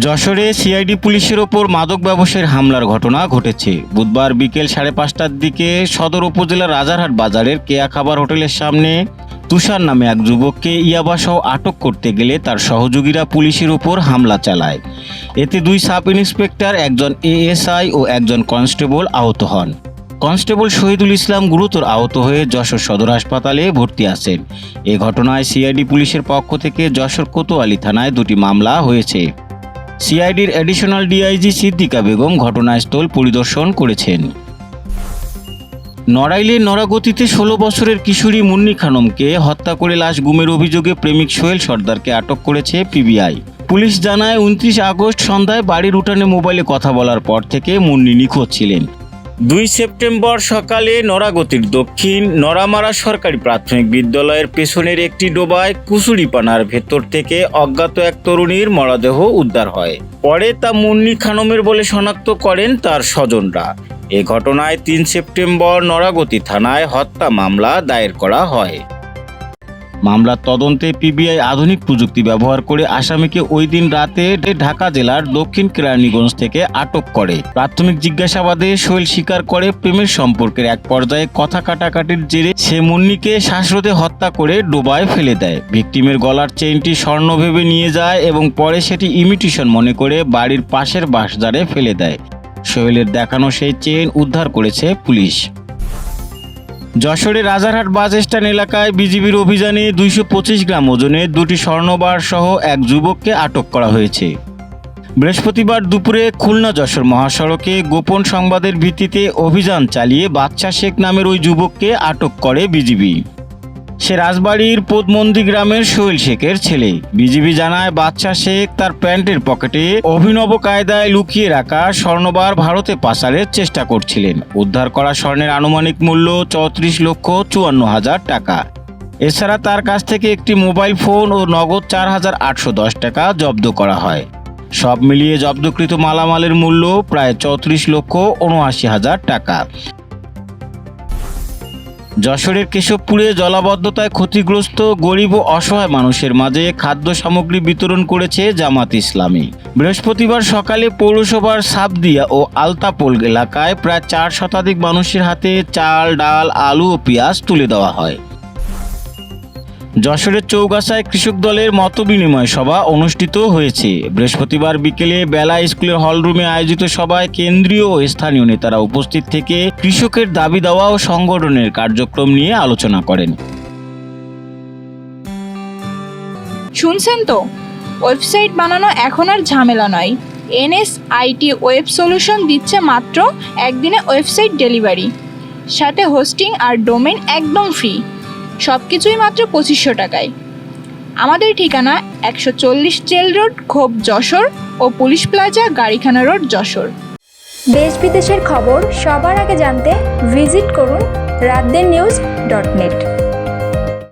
যশোরে সিআইডি পুলিশের ওপর মাদক ব্যবসায়ের হামলার ঘটনা ঘটেছে। বুধবার বিকেল সাড়ে পাঁচটার দিকে সদর উপজেলার রাজারহাট বাজারের কেয়া খাবার হোটেলের সামনে তুষার নামে এক যুবককে ইয়াবাসহ আটক করতে গেলে তার সহযোগীরা পুলিশের ওপর হামলা চালায়। এতে দুই সাব ইন্সপেক্টর, একজন এএসআই ও একজন কনস্টেবল আহত হন। কনস্টেবল শহীদুল ইসলাম গুরুতর আহত হয়ে যশোর সদর হাসপাতালে ভর্তি আছেন। এ ঘটনায় সিআইডি পুলিশের পক্ষ থেকে যশোর কোতোয়ালি থানায় দুটি মামলা হয়েছে। সিআইডির অ্যাডিশনাল ডিআইজি সিদ্দিকা বেগম ঘটনাস্থল পরিদর্শন করেছেন। নড়াইলে নড়াগতিতে ষোলো বছরের কিশোরী মুন্নি খানমকে হত্যা করে লাশ গুমের অভিযোগে প্রেমিক সোহেল সর্দারকে আটক করেছে পিবিআই পুলিশ জানায়, উনত্রিশ আগস্ট সন্ধ্যায় বাড়ির উঠানে মোবাইলে কথা বলার পর থেকে মুন্নি নিখোঁজ ছিলেন। দুই সেপ্টেম্বর সকালে নরাগতির দক্ষিণ নরামারা সরকারি প্রাথমিক বিদ্যালয়ের পেছনের একটি ডোবায় কুসুরিপানার ভেতর থেকে অজ্ঞাত এক তরুণীর মরদেহ উদ্ধার হয়। পরে তা মুন্নি খানমের বলে শনাক্ত করেন তার স্বজনরা। এ ঘটনায় তিন সেপ্টেম্বর নড়াগতি থানায় হত্যা মামলা দায়ের করা হয়। মামলার তদন্তে পিবিআই আধুনিক প্রযুক্তি ব্যবহার করে আসামিকে ওই দিন রাতে ঢাকা জেলার দক্ষিণ কেরানীগঞ্জ থেকে আটক করে। প্রাথমিক জিজ্ঞাসাবাদে সোহেল স্বীকার করে প্রেমের সম্পর্কের এক পর্যায়ে কথা কাটাকাটির জেরে সে মুন্নিকে শ্বাসরোধে হত্যা করে ডোবায় ফেলে দেয়। ভিকটিমের গলার চেইনটি স্বর্ণ ভেবে নিয়ে যায় এবং পরে সেটি ইমিটেশন মনে করে বাড়ির পাশের বাঁশদারে ফেলে দেয়। সোহেলের দেখানো সেই চেইন উদ্ধার করেছে পুলিশ। যশোরের রাজারহাট বাস স্ট্যান্ড এলাকায় বিজিবির অভিযানে দুইশো পঁচিশ গ্রাম ওজনের দুটি স্বর্ণবার সহ এক যুবককে আটক করা হয়েছে। বৃহস্পতিবার দুপুরে খুলনা যশোর মহাসড়কে গোপন সংবাদের ভিত্তিতে অভিযান চালিয়ে বাদশা শেখ নামের ওই যুবককে আটক করে বিজিবি। সে রাজবাড়ির পোদমন্দি গ্রামের সোহেল শেখের ছেলে। বিজিবি জানায়, বাদশা শেখ তার প্যান্টের পকেটে অভিনব কায়দায় লুকিয়ে রাখা স্বর্ণবার ভারতে পাচারের চেষ্টা করছিলেন। উদ্ধার করা স্বর্ণের আনুমানিক মূল্য চৌত্রিশ লক্ষ চুয়ান্ন হাজার টাকা। এছাড়া তার কাছ থেকে একটি মোবাইল ফোন ও নগদ চার হাজার আটশো দশ টাকা জব্দ করা হয়। সব মিলিয়ে জব্দকৃত মালামালের মূল্য প্রায় চৌত্রিশ লক্ষ উনআশি হাজার টাকা। যশোরের কেশবপুরে জলাবদ্ধতায় ক্ষতিগ্রস্ত গরিব ও অসহায় মানুষের মাঝে খাদ্য সামগ্রী বিতরণ করেছে জামাত ইসলামী। বৃহস্পতিবার সকালে পৌরসভার সাবদিয়া ও আলতাপোল এলাকায় প্রায় চার শতাধিক মানুষের হাতে চাল, ডাল, আলু ও পেঁয়াজ তুলে দেওয়া হয়। যশোরের চৌগাছায় কৃষক দলের মতবিনিময় সভা অনুষ্ঠিত হয়েছে। বৃহস্পতিবার বিকেলে বেলা স্কুলের হলরুমে আয়োজিত সভায় কেন্দ্রীয় ও স্থানীয় নেতারা উপস্থিত থেকে কৃষকের দাবি দেওয়া ও সংগঠনের কার্যক্রম নিয়ে আলোচনা করেন। শুনছেন তো? ওয়েবসাইট বানানো এখন আর ঝামেলা নয়। এনএসআইটি ওয়েব সলিউশন দিচ্ছে মাত্র একদিনে ওয়েবসাইট ডেলিভারি। সাথে হোস্টিং আর ডোমেন একদম ফ্রি। সব কিছুই মাত্র পঁচিশশো টাকায়। আমাদের ঠিকানা একশো চল্লিশ জেল রোড, ক্ষোভ যশোর ও police plaza, Garikhana road, Jessore. দেশ বিদেশের খবর সবার আগে জানতে ভিজিট করুন রাতদের নিউজ ডট নেট।